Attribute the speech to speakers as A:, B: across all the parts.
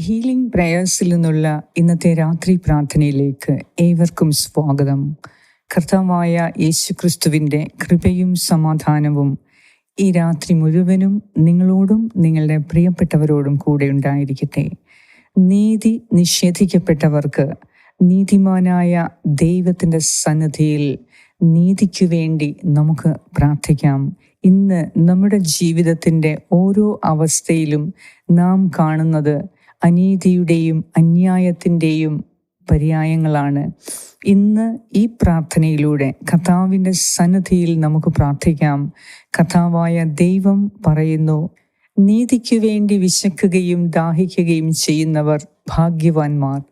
A: Healing പ്രേയേഴ്സിൽ നിന്നുള്ള ഇന്നത്തെ രാത്രി പ്രാർത്ഥനയിലേക്ക് ഏവർക്കും സ്വാഗതം. കർത്താവായ യേശുക്രിസ്തുവിന്റെ കൃപയും സമാധാനവും ഈ രാത്രി മുഴുവനും നിങ്ങളോടും നിങ്ങളുടെ പ്രിയപ്പെട്ടവരോടും കൂടെ ഉണ്ടായിരിക്കട്ടെ. നീതി നിഷേധിക്കപ്പെട്ടവർക്ക് നീതിമാനായ ദൈവത്തിന്റെ സന്നിധിയിൽ നീതിക്കു വേണ്ടി നമുക്ക് പ്രാർത്ഥിക്കാം. ഇന്ന് നമ്മുടെ ജീവിതത്തിന്റെ ഓരോ അവസ്ഥയിലും നാം കാണുന്നത് അനീതിയുടെയും അന്യായത്തിന്റെയും പര്യായങ്ങളാണ്. ഇന്ന് ഈ പ്രാർത്ഥനയിലൂടെ കഥാവിന്റെ സന്നദ്ധിയിൽ നമുക്ക് പ്രാർത്ഥിക്കാം. കഥാവായ ദൈവം പറയുന്നു നീതിക്ക് വേണ്ടി വിശക്കുകയും ദാഹിക്കുകയും ചെയ്യുന്നവർ ഭാഗ്യവാന്മാർ.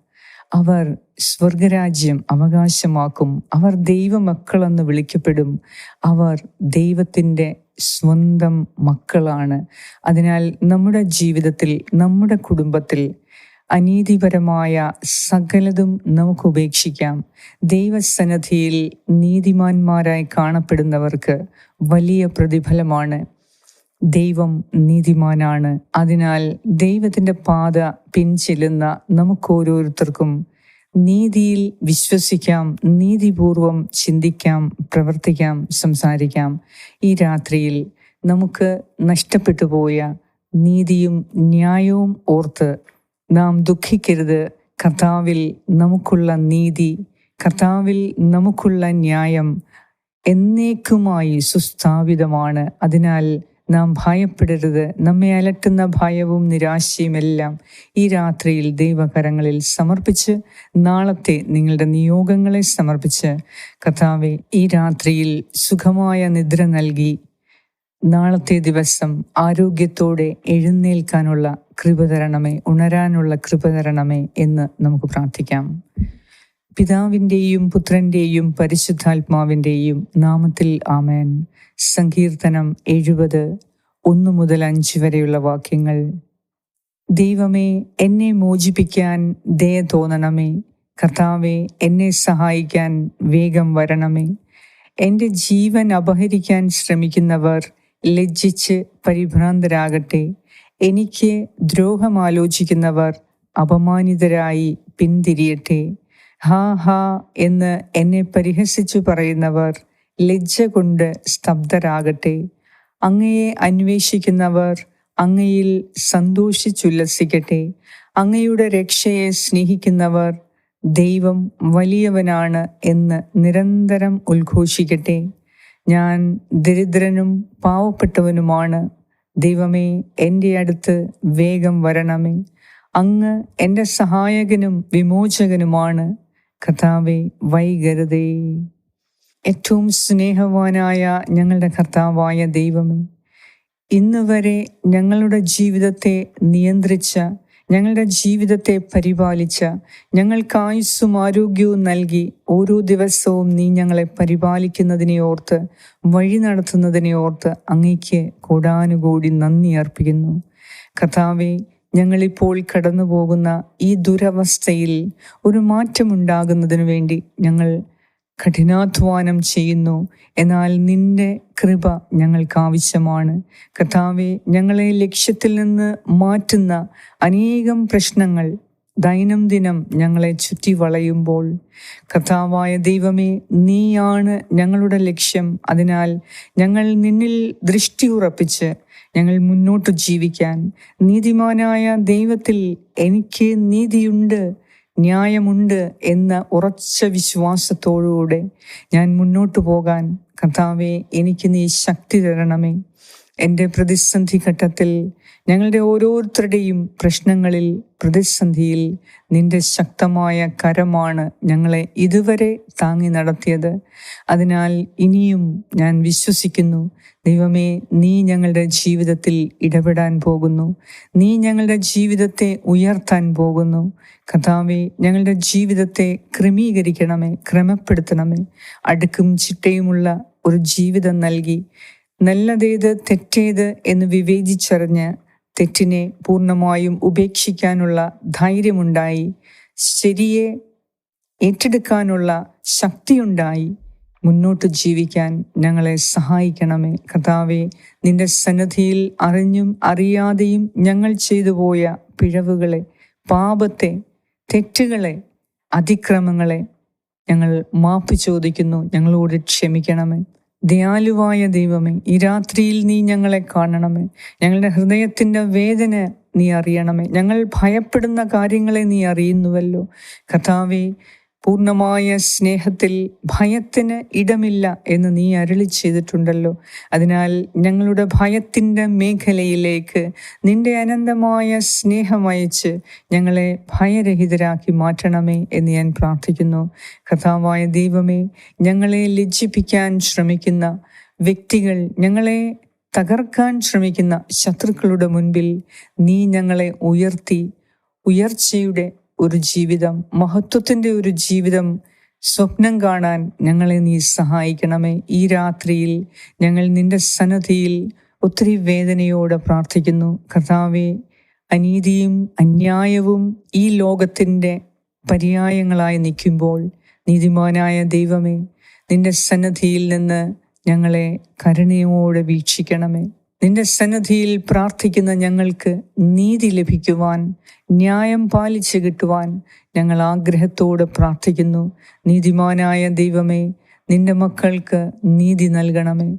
A: അവർ സ്വർഗരാജ്യം അവകാശമാക്കും. അവർ ദൈവമക്കളെന്ന് വിളിക്കപ്പെടും. അവർ ദൈവത്തിന്റെ സ്വന്തം മക്കളാണ്. അതിനാൽ നമ്മുടെ ജീവിതത്തിൽ നമ്മുടെ കുടുംബത്തിൽ അനീതിപരമായ സകലതും നമുക്ക് ഉപേക്ഷിക്കാം. ദൈവസന്നദ്ധിയിൽ നീതിമാന്മാരായി കാണപ്പെടുന്നവർക്ക് വലിയ പ്രതിഫലമാണ്. ദൈവം നീതിമാനാണ്. അതിനാൽ ദൈവത്തിന്റെ പാത പിൻചെല്ലുന്ന നമുക്കോരോരുത്തർക്കും നീതിയിൽ വിശ്വസിക്കാം നീതിപൂർവം ചിന്തിക്കാം പ്രവർത്തിക്കാം സംസാരിക്കാം. ഈ രാത്രിയിൽ നമുക്ക് നഷ്ടപ്പെട്ടു പോയ നീതിയും ന്യായവും ഓർത്ത് നാം ദുഃഖിക്കരുത്. കർത്താവിൽ നമുക്കുള്ള നീതി കർത്താവിൽ നമുക്കുള്ള ന്യായം എന്നേക്കുമായി സുസ്ഥാപിതമാണ്. അതിനാൽ നാം ഭയപ്പെടരുത്. നമ്മെ അലട്ടുന്ന ഭയവും നിരാശയും എല്ലാം ഈ രാത്രിയിൽ ദൈവകരങ്ങളിൽ സമർപ്പിച്ച് നാളത്തെ നിങ്ങളുടെ നിയോഗങ്ങളെ സമർപ്പിച്ച് കഥാവെ ഈ രാത്രിയിൽ സുഖമായ നിദ്ര നൽകി നാളത്തെ ദിവസം ആരോഗ്യത്തോടെ എഴുന്നേൽക്കാനുള്ള കൃപ തരണമേ ഉണരാനുള്ള കൃപ തരണമേ എന്ന് നമുക്ക് പ്രാർത്ഥിക്കാം. പിതാവിന്റെയും പുത്രന്റെയും പരിശുദ്ധാത്മാവിന്റെയും നാമത്തിൽ ആമേൻ. സങ്കീർത്തനം എഴുപത് ഒന്ന് മുതൽ അഞ്ച് വരെയുള്ള വാക്യങ്ങൾ. ദൈവമേ എന്നെ മോചിപ്പിക്കാൻ ദയ തോന്നണമേ. കർത്താവെ എന്നെ സഹായിക്കാൻ വേഗം വരണമേ. എന്റെ ജീവൻ അപഹരിക്കാൻ ശ്രമിക്കുന്നവർ ലജ്ജിച്ച് പരിഭ്രാന്തരാകട്ടെ. എനിക്ക് ദ്രോഹം ആലോചിക്കുന്നവർ അപമാനിതരായി പിന്തിരിയട്ടെ. ഹാ ഹാ എന്ന് എന്നെ പരിഹസിച്ചു പറയുന്നവർ ലജ്ജ കൊണ്ട് സ്തബ്ധരാകട്ടെ. അങ്ങയെ അന്വേഷിക്കുന്നവർ അങ്ങയിൽ സന്തോഷിച്ചുല്ലസിക്കട്ടെ. അങ്ങയുടെ രക്ഷയെ സ്നേഹിക്കുന്നവർ ദൈവം വലിയവനാണ് എന്ന് നിരന്തരം ഉദ്ഘോഷിക്കട്ടെ ഞാൻ ദരിദ്രനും പാവപ്പെട്ടവനുമാണ്. ദൈവമേ എന്റെ അടുത്ത് വേഗം വരണമേ. അങ്ങ് എന്റെ സഹായകനും വിമോചകനുമാണ്. കഥാവേ വൈകരുതേ. ഏറ്റവും സ്നേഹവാനായ ഞങ്ങളുടെ കർത്താവായ ദൈവമേ ഇന്ന് വരെ ഞങ്ങളുടെ ജീവിതത്തെ നിയന്ത്രിച്ച ഞങ്ങളുടെ ജീവിതത്തെ പരിപാലിച്ച ഞങ്ങൾക്ക് ആയുസ്സും ആരോഗ്യവും നൽകി ഓരോ ദിവസവും നീ ഞങ്ങളെ പരിപാലിക്കുന്നതിനെ ഓർത്ത് വഴി നടത്തുന്നതിനെ ഓർത്ത് അങ്ങയ്ക്ക് കൂടാനുകൂടി നന്ദി അർപ്പിക്കുന്നു. കഥാവെ ഞങ്ങളിപ്പോൾ കടന്നു പോകുന്ന ഈ ദുരവസ്ഥയിൽ ഒരു മാറ്റമുണ്ടാകുന്നതിനു വേണ്ടി ഞങ്ങൾ കഠിനാധ്വാനം ചെയ്യുന്നു. എന്നാൽ നിന്റെ കൃപ ഞങ്ങൾക്ക് ആവശ്യമാണ്. കർത്താവെ ഞങ്ങളെ ലക്ഷ്യത്തിൽ നിന്ന് മാറ്റുന്ന അനേകം പ്രശ്നങ്ങൾ ദൈനംദിനം ഞങ്ങളെ ചുറ്റി വളയുമ്പോൾ കർത്താവായ ദൈവമേ നീയാണ് ഞങ്ങളുടെ ലക്ഷ്യം. അതിനാൽ ഞങ്ങൾ നിന്നിൽ ദൃഷ്ടി ഉറപ്പിച്ച് ഞങ്ങൾ മുന്നോട്ട് ജീവിക്കാൻ. നീതിമാനായ ദൈവത്തിൽ എനിക്ക് നീതിയുണ്ട്. ന്യായമുണ്ട് എന്ന ഉറച്ച വിശ്വാസത്തോടുകൂടെ ഞാൻ മുന്നോട്ടു പോകാൻ കർത്താവെ എനിക്ക് നീ ശക്തി തരണമേ. എന്റെ പ്രതിസന്ധി ഘട്ടത്തിൽ ഞങ്ങളുടെ ഓരോരുത്തരുടെയും പ്രശ്നങ്ങളിൽ പ്രതിസന്ധിയിൽ നിന്റെ ശക്തമായ കരമാണ് ഞങ്ങളെ ഇതുവരെ താങ്ങി നടത്തിയത്. അതിനാൽ ഇനിയും ഞാൻ വിശ്വസിക്കുന്നു ദൈവമേ നീ ഞങ്ങളുടെ ജീവിതത്തിൽ ഇടപെടാൻ പോകുന്നു. നീ ഞങ്ങളുടെ ജീവിതത്തെ ഉയർത്താൻ പോകുന്നു. കഥാവെ ഞങ്ങളുടെ ജീവിതത്തെ ക്രമീകരിക്കണമേ ക്രമപ്പെടുത്തണമേ. അടുക്കും ചിട്ടയുമുള്ള ഒരു ജീവിതം നൽകി നല്ലതേത് തെറ്റേത് എന്ന് വിവേചിച്ചറിഞ്ഞ് തെറ്റിനെ പൂർണമായും ഉപേക്ഷിക്കാനുള്ള ധൈര്യമുണ്ടായി. ശരിയെ ഏറ്റെടുക്കാനുള്ള ശക്തിയുണ്ടായി. മുന്നോട്ട് ജീവിക്കാൻ ഞങ്ങളെ സഹായിക്കണമേ. കർത്താവെ നിന്റെ സന്നദ്ധിയിൽ അറിഞ്ഞും അറിയാതെയും ഞങ്ങൾ ചെയ്തു പോയ പിഴവുകളെ പാപത്തെ തെറ്റുകളെ അതിക്രമങ്ങളെ ഞങ്ങൾ മാപ്പ് ചോദിക്കുന്നു. ഞങ്ങളോട് ക്ഷമിക്കണമേ. ദയാലുവായ ദൈവമേ ഈ രാത്രിയിൽ നീ ഞങ്ങളെ കാണണമേ. ഞങ്ങളുടെ ഹൃദയത്തിന്റെ വേദന നീ അറിയണമേ. ഞങ്ങൾ ഭയപ്പെടുന്ന കാര്യങ്ങളെ നീ അറിയുന്നുവല്ലോ. കഥാവേ പൂർണമായ സ്നേഹത്തിൽ ഭയത്തിന് ഇടമില്ല എന്ന് നീ അരളി ചെയ്തിട്ടുണ്ടല്ലോ. അതിനാൽ ഞങ്ങളുടെ ഭയത്തിന്റെ മേഖലയിലേക്ക് നിന്റെ അനന്തമായ സ്നേഹം അയച്ച് ഞങ്ങളെ ഭയരഹിതരാക്കി മാറ്റണമേ എന്ന് ഞാൻ പ്രാർത്ഥിക്കുന്നു. കഥാവായ ദൈവമേ ഞങ്ങളെ ലജ്ജിപ്പിക്കാൻ ശ്രമിക്കുന്ന വ്യക്തികൾ ഞങ്ങളെ തകർക്കാൻ ശ്രമിക്കുന്ന ശത്രുക്കളുടെ മുൻപിൽ നീ ഞങ്ങളെ ഉയർത്തി ഉയർച്ചയുടെ ഒരു ജീവിതം മഹത്വത്തിന്റെ ഒരു ജീവിതം സ്വപ്നം കാണാൻ ഞങ്ങളെ നീ സഹായിക്കണമേ. ഈ രാത്രിയിൽ ഞങ്ങൾ നിന്റെ സന്നദ്ധിയിൽ ഒത്തിരി വേദനയോടെ പ്രാർത്ഥിക്കുന്നു. കർത്താവെ അനീതിയും അന്യായവും ഈ ലോകത്തിന്റെ പര്യായങ്ങളായി നിൽക്കുമ്പോൾ നീതിമാനായ ദൈവമേ നിന്റെ സന്നദ്ധിയിൽ നിന്ന് ഞങ്ങളെ കരുണയോടെ വീക്ഷിക്കണമേ. നിന്റെ സന്നദ്ധിയിൽ പ്രാർത്ഥിക്കുന്ന ഞങ്ങൾക്ക് നീതി ലഭിക്കുവാൻ ന്യായം പാലിച്ചു കിട്ടുവാൻ ഞങ്ങൾ ആഗ്രഹത്തോടെ പ്രാർത്ഥിക്കുന്നു. നീതിമാനായ ദൈവമേ നിന്റെ മക്കൾക്ക് നീതി നൽകണമേ.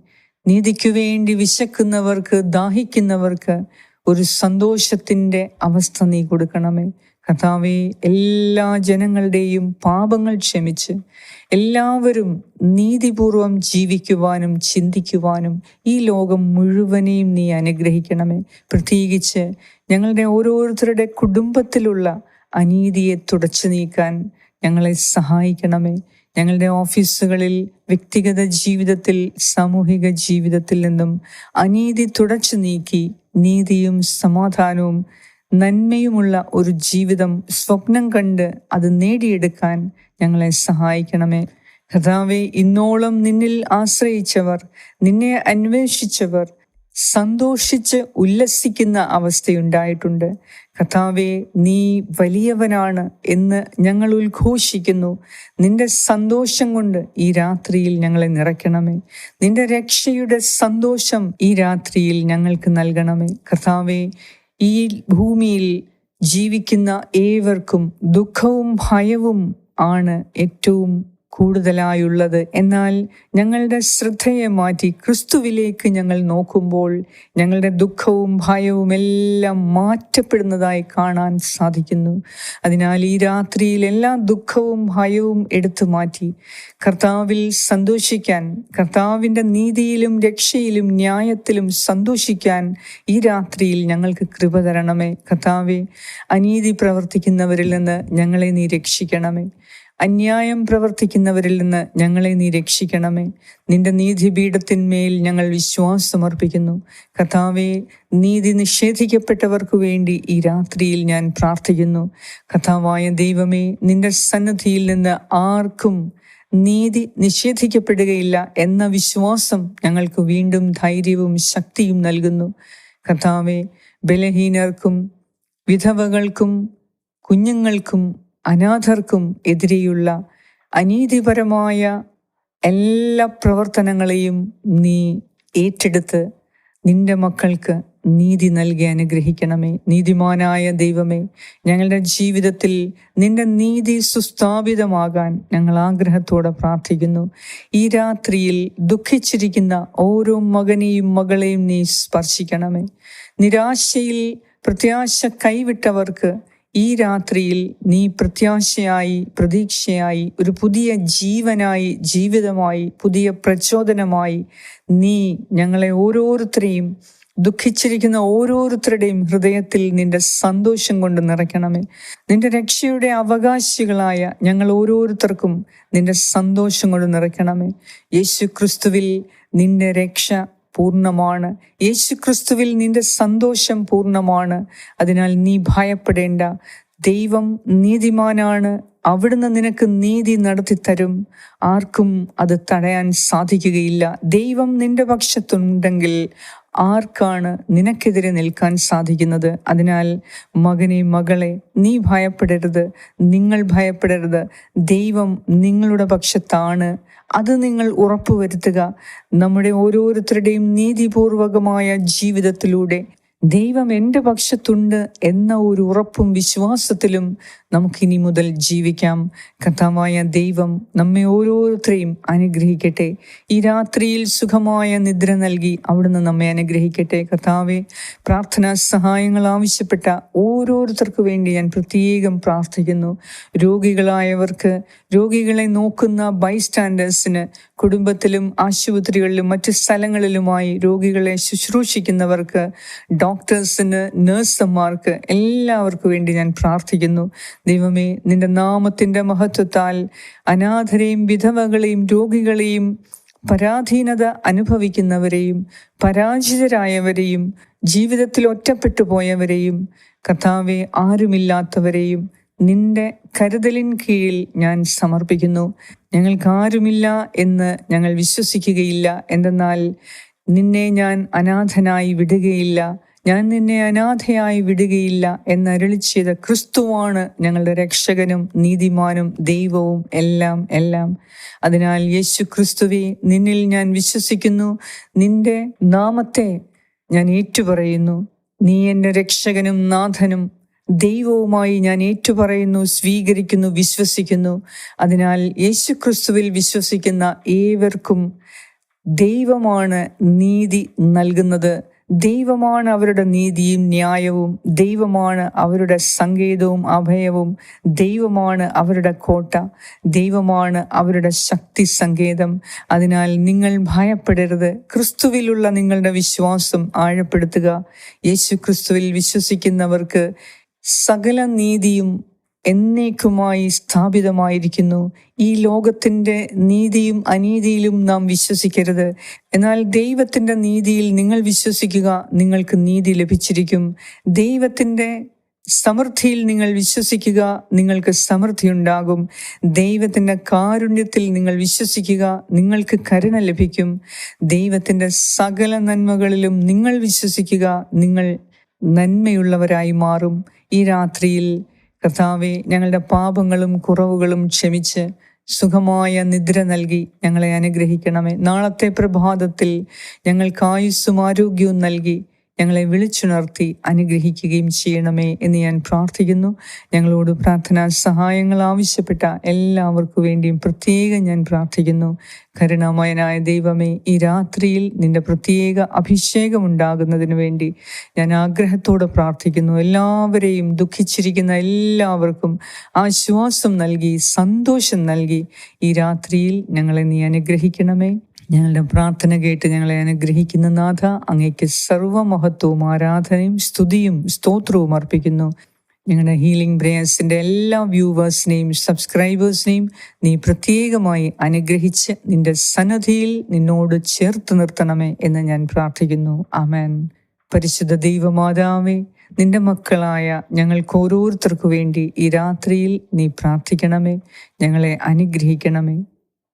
A: നീതിക്കു വേണ്ടി വിശക്കുന്നവർക്ക് ദാഹിക്കുന്നവർക്ക് ഒരു സന്തോഷത്തിന്റെ അവസ്ഥ നീ കൊടുക്കണമേ. കഥാവെ എല്ലാ ജനങ്ങളുടെയും പാപങ്ങൾ ക്ഷമിച്ച് എല്ലാവരും നീതിപൂർവം ജീവിക്കുവാനും ചിന്തിക്കുവാനും ഈ ലോകം മുഴുവനെയും നീ അനുഗ്രഹിക്കണമേ. പ്രത്യേകിച്ച് ഞങ്ങളുടെ ഓരോരുത്തരുടെ കുടുംബത്തിലുള്ള അനീതിയെ തുടച്ചു നീക്കാൻ ഞങ്ങളെ സഹായിക്കണമേ. ഞങ്ങളുടെ ഓഫീസുകളിൽ വ്യക്തിഗത ജീവിതത്തിൽ സാമൂഹിക ജീവിതത്തിൽ നിന്നും അനീതി തുടച്ചു നീക്കി നീതിയും സമാധാനവും നന്മയുമുള്ള ഒരു ജീവിതം സ്വപ്നം കണ്ട് അത് നേടിയെടുക്കാൻ ഞങ്ങളെ സഹായിക്കണമേ. കഥാവെ ഇന്നോളം നിന്നിൽ ആശ്രയിച്ചവർ നിന്നെ അന്വേഷിച്ചവർ സന്തോഷിച്ച് ഉല്ലസിക്കുന്ന അവസ്ഥയുണ്ടായിട്ടുണ്ട്. കഥാവെ നീ വലിയവനാണ് എന്ന് ഞങ്ങൾ ഉദ്ഘോഷിക്കുന്നു. നിന്റെ സന്തോഷം കൊണ്ട് ഈ രാത്രിയിൽ ഞങ്ങളെ നിറയ്ക്കണമേ. നിന്റെ രക്ഷയുടെ സന്തോഷം ഈ രാത്രിയിൽ ഞങ്ങൾക്ക് നൽകണമേ. കഥാവെ ഈ ഭൂമിയിൽ ജീവിക്കുന്ന ഏവർക്കും ദുഃഖവും ഭയവും ആണ് ഏറ്റവും കൂടുതലായുള്ളത്. എന്നാൽ ഞങ്ങളുടെ ശ്രദ്ധയെ മാറ്റി ക്രിസ്തുവിലേക്ക് ഞങ്ങൾ നോക്കുമ്പോൾ ഞങ്ങളുടെ ദുഃഖവും ഭയവും എല്ലാം മാറ്റപ്പെടുന്നതായി കാണാൻ സാധിക്കുന്നു. അതിനാൽ ഈ രാത്രിയിൽ എല്ലാ ദുഃഖവും ഭയവും എടുത്തു മാറ്റി കർത്താവിൽ സന്തോഷിക്കാൻ കർത്താവിന്റെ നീതിയിലും രക്ഷയിലും ന്യായത്തിലും സന്തോഷിക്കാൻ ഈ രാത്രിയിൽ ഞങ്ങൾക്ക് കൃപ തരണമേ. കർത്താവെ അനീതി പ്രവർത്തിക്കുന്നവരിൽ നിന്ന് ഞങ്ങളെ നീ രക്ഷിക്കണമേ. അന്യായം പ്രവർത്തിക്കുന്നവരിൽ നിന്ന് ഞങ്ങളെ നീ രക്ഷിക്കണമേ. നിന്റെ നീതിപീഠത്തിന്മേൽ ഞങ്ങൾ വിശ്വാസമർപ്പിക്കുന്നു. കഥാവെ നീതി നിഷേധിക്കപ്പെട്ടവർക്കു വേണ്ടി ഈ രാത്രിയിൽ ഞാൻ പ്രാർത്ഥിക്കുന്നു. കഥാവായ ദൈവമേ നിന്റെ സന്നദ്ധിയിൽ നിന്ന് ആർക്കും നീതി നിഷേധിക്കപ്പെടുകയില്ല എന്ന വിശ്വാസം ഞങ്ങൾക്ക് വീണ്ടും ധൈര്യവും ശക്തിയും നൽകുന്നു. കഥാവെ ബലഹീനർക്കും വിധവകൾക്കും കുഞ്ഞുങ്ങൾക്കും അനാഥർക്കും എതിരെയുള്ള അനീതിപരമായ എല്ലാ പ്രവർത്തനങ്ങളെയും നീ ഏറ്റെടുത്ത് നിന്റെ മക്കൾക്ക് നീതി നൽകി അനുഗ്രഹിക്കണമേ. നീതിമാനായ ദൈവമേ ഞങ്ങളുടെ ജീവിതത്തിൽ നിന്റെ നീതി സുസ്ഥാപിതമാകാൻ ഞങ്ങൾ ആഗ്രഹത്തോടെ പ്രാർത്ഥിക്കുന്നു. ഈ രാത്രിയിൽ ദുഃഖിച്ചിരിക്കുന്ന ഓരോ മകനെയും മകളെയും നീ സ്പർശിക്കണമേ. നിരാശയിൽ പ്രത്യാശ കൈവിട്ടവർക്ക് ഈ രാത്രിയിൽ നീ പ്രത്യാശയായി പ്രതീക്ഷയായി ഒരു പുതിയ ജീവനായി ജീവിതമായി പുതിയ പ്രചോദനമായി നീ ഞങ്ങളെ ഓരോരുത്തരെയും ദുഃഖിച്ചിരിക്കുന്ന ഓരോരുത്തരുടെയും ഹൃദയത്തിൽ നിന്റെ സന്തോഷം കൊണ്ട് നിറയ്ക്കണമേ. നിന്റെ രക്ഷയുടെ അവകാശികളായ ഞങ്ങൾ ഓരോരുത്തർക്കും നിന്റെ സന്തോഷം കൊണ്ട് നിറയ്ക്കണമേ. യേശു ക്രിസ്തുവിൽ നിന്റെ രക്ഷ പൂർണമാണ്. യേശുക്രിസ്തുവിൽ നിന്റെ സന്തോഷം പൂർണമാണ്. അതിനാൽ നീ ഭയപ്പെടേണ്ട. ദൈവം നീതിമാനാണ്. അവിടുന്ന് നിനക്ക് നീതി നടത്തി തരും ആർക്കും അത് തടയാൻ സാധിക്കുകയില്ല. ദൈവം നിന്റെ പക്ഷത്തുണ്ടെങ്കിൽ ആർക്കാണ് നിനക്കെതിരെ നിൽക്കാൻ സാധിക്കുന്നത്? അതിനാൽ മകനെ മകളെ നീ ഭയപ്പെടരുത്. നിങ്ങൾ ഭയപ്പെടരുത്. ദൈവം നിങ്ങളുടെ പക്ഷത്താണ്. അത് നിങ്ങൾ ഉറപ്പുവരുത്തുക. നമ്മുടെ ഓരോരുത്തരുടെയും നീതിപൂർവകമായ ജീവിതത്തിലൂടെ ദൈവം എന്റെ പക്ഷത്തുണ്ട് എന്ന ഒരു ഉറപ്പും വിശ്വാസത്തിലും നമുക്കിനി മുതൽ ജീവിക്കാം. കഥാവായ ദൈവം നമ്മെ ഓരോരുത്തരെയും അനുഗ്രഹിക്കട്ടെ. ഈ രാത്രിയിൽ സുഖമായ നിദ്ര നൽകി അവിടുന്ന് നമ്മെ അനുഗ്രഹിക്കട്ടെ. കഥാവെ പ്രാർത്ഥനാ സഹായങ്ങൾ ആവശ്യപ്പെട്ട ഓരോരുത്തർക്കു വേണ്ടി ഞാൻ പ്രത്യേകം പ്രാർത്ഥിക്കുന്നു. രോഗികളായവർക്ക് രോഗികളെ നോക്കുന്ന ബൈസ്റ്റാൻഡേഴ്സിന് കുടുംബത്തിലും ആശുപത്രികളിലും മറ്റു സ്ഥലങ്ങളിലുമായി രോഗികളെ ശുശ്രൂഷിക്കുന്നവർക്ക് ഡോക്ടേഴ്സിന് നഴ്സുമാർക്ക് എല്ലാവർക്കും വേണ്ടി ഞാൻ പ്രാർത്ഥിക്കുന്നു. ദൈവമേ നിന്റെ നാമത്തിന്റെ മഹത്വത്താൽ അനാഥരെയും വിധവകളെയും രോഗികളെയും പരാധീനത അനുഭവിക്കുന്നവരെയും പരാജിതരായവരെയും ജീവിതത്തിൽ ഒറ്റപ്പെട്ടു പോയവരെയും കഥാവെ ആരുമില്ലാത്തവരെയും നിന്റെ കരുതലിൻ കീഴിൽ ഞാൻ സമർപ്പിക്കുന്നു. ഞങ്ങൾക്ക് ആരുമില്ല എന്ന് ഞങ്ങൾ വിശ്വസിക്കുകയില്ല. എന്തെന്നാൽ നിന്നെ ഞാൻ അനാഥനായി വിടുകയില്ല. ഞാൻ നിന്നെ അനാഥയായി വിടുകയില്ല എന്നരുളി ചെയ്ത ക്രിസ്തുവാണ് ഞങ്ങളുടെ രക്ഷകനും നീതിമാനും ദൈവവും എല്ലാം എല്ലാം. അതിനാൽ യേശു ക്രിസ്തുവെ നിന്നിൽ ഞാൻ വിശ്വസിക്കുന്നു. നിന്റെ നാമത്തെ ഞാൻ ഏറ്റുപറയുന്നു. നീ എന്റെ രക്ഷകനും നാഥനും. ദൈവവുമായി ഞാൻ ഏറ്റുപറയുന്നു സ്വീകരിക്കുന്നു വിശ്വസിക്കുന്നു. അതിനാൽ യേശു ക്രിസ്തുവിൽ വിശ്വസിക്കുന്ന ഏവർക്കും ദൈവമാണ് നീതി നൽകുന്നത്. ദൈവമാണ് അവരുടെ നീതിയും ന്യായവും ദൈവമാണ് അവരുടെ സങ്കേതവും അഭയവും ദൈവമാണ് അവരുടെ കോട്ട ദൈവമാണ് അവരുടെ ശക്തി സങ്കേതം. അതിനാൽ നിങ്ങൾ ഭയപ്പെടരുത്. ക്രിസ്തുവിലുള്ള നിങ്ങളുടെ വിശ്വാസം ആഴപ്പെടുത്തുക. യേശു ക്രിസ്തുവിൽ വിശ്വസിക്കുന്നവർക്ക് സകല നീതിയും എന്നേക്കുമായി സ്ഥാപിതമായിരിക്കുന്നു. ഈ ലോകത്തിന്റെ നീതിയും അനീതിയിലും നാം വിശ്വസിക്കരുത്. എന്നാൽ ദൈവത്തിന്റെ നീതിയിൽ നിങ്ങൾ വിശ്വസിക്കുക നിങ്ങൾക്ക് നീതി ലഭിച്ചിരിക്കും. ദൈവത്തിന്റെ സമൃദ്ധിയിൽ നിങ്ങൾ വിശ്വസിക്കുക നിങ്ങൾക്ക് സമൃദ്ധി ഉണ്ടാകും. ദൈവത്തിന്റെ കാരുണ്യത്തിൽ നിങ്ങൾ വിശ്വസിക്കുക നിങ്ങൾക്ക് കരുണ ലഭിക്കും. ദൈവത്തിന്റെ സകല നന്മകളിലും നിങ്ങൾ വിശ്വസിക്കുക നിങ്ങൾ നന്മയുള്ളവരായി മാറും. ഈ രാത്രിയിൽ കർത്താവെ ഞങ്ങളുടെ പാപങ്ങളും കുറവുകളും ക്ഷമിച്ച് സുഖമായ നിദ്ര നൽകി ഞങ്ങളെ അനുഗ്രഹിക്കണമേ. നാളത്തെ പ്രഭാതത്തിൽ ഞങ്ങൾക്ക് ആയുസ്സും ആരോഗ്യവും നൽകി ഞങ്ങളെ വിളിച്ചുണർത്തി അനുഗ്രഹിക്കുകയും ചെയ്യണമേ എന്ന് ഞാൻ പ്രാർത്ഥിക്കുന്നു. ഞങ്ങളോട് പ്രാർത്ഥനാ സഹായങ്ങൾ ആവശ്യപ്പെട്ട എല്ലാവർക്കു വേണ്ടിയും പ്രത്യേകം ഞാൻ പ്രാർത്ഥിക്കുന്നു. കരുണാമയനായ ദൈവമേ ഈ രാത്രിയിൽ നിന്റെ പ്രത്യേക അഭിഷേകം ഉണ്ടാകുന്നതിന് വേണ്ടി ഞാൻ ആഗ്രഹത്തോടെ പ്രാർത്ഥിക്കുന്നു. എല്ലാവരെയും ദുഃഖിച്ചിരിക്കുന്ന എല്ലാവർക്കും ആശ്വാസം നൽകി സന്തോഷം നൽകി ഈ രാത്രിയിൽ ഞങ്ങളെ നീ അനുഗ്രഹിക്കണമേ. ഞങ്ങളുടെ പ്രാർത്ഥന കേട്ട് ഞങ്ങളെ അനുഗ്രഹിക്കുന്ന നാഥ അങ്ങേക്ക് സർവമഹത്വവും ആരാധനയും സ്തുതിയും സ്തോത്രവും അർപ്പിക്കുന്നു. ഞങ്ങളുടെ ഹീലിംഗ് ബ്രേയേഴ്സിന്റെ എല്ലാ വ്യൂവേഴ്സിനെയും സബ്സ്ക്രൈബേഴ്സിനെയും നീ പ്രത്യേകമായി അനുഗ്രഹിച്ച് നിന്റെ സന്നദ്ധിയിൽ നിന്നോട് ചേർത്ത് നിർത്തണമേ എന്ന് ഞാൻ പ്രാർത്ഥിക്കുന്നു. അമേൻ പരിശുദ്ധ ദൈവമാതാവേ നിന്റെ മക്കളായ ഞങ്ങൾക്ക് ഓരോരുത്തർക്കു വേണ്ടി ഈ രാത്രിയിൽ നീ പ്രാർത്ഥിക്കണമേ. ഞങ്ങളെ അനുഗ്രഹിക്കണമേ.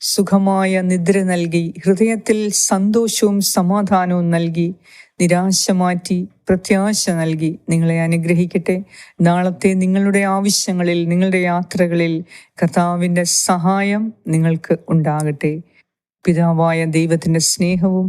A: സുഖമായ നിദ്ര നൽകി ഹൃദയത്തിൽ സന്തോഷവും സമാധാനവും നൽകി നിരാശ മാറ്റി പ്രത്യാശ നൽകി നിങ്ങളെ അനുഗ്രഹിക്കട്ടെ. നാളത്തെ നിങ്ങളുടെ ആവശ്യങ്ങളിൽ നിങ്ങളുടെ യാത്രകളിൽ കർത്താവിന്റെ സഹായം നിങ്ങൾക്ക് ഉണ്ടാകട്ടെ. പിതാവായ ദൈവത്തിന്റെ സ്നേഹവും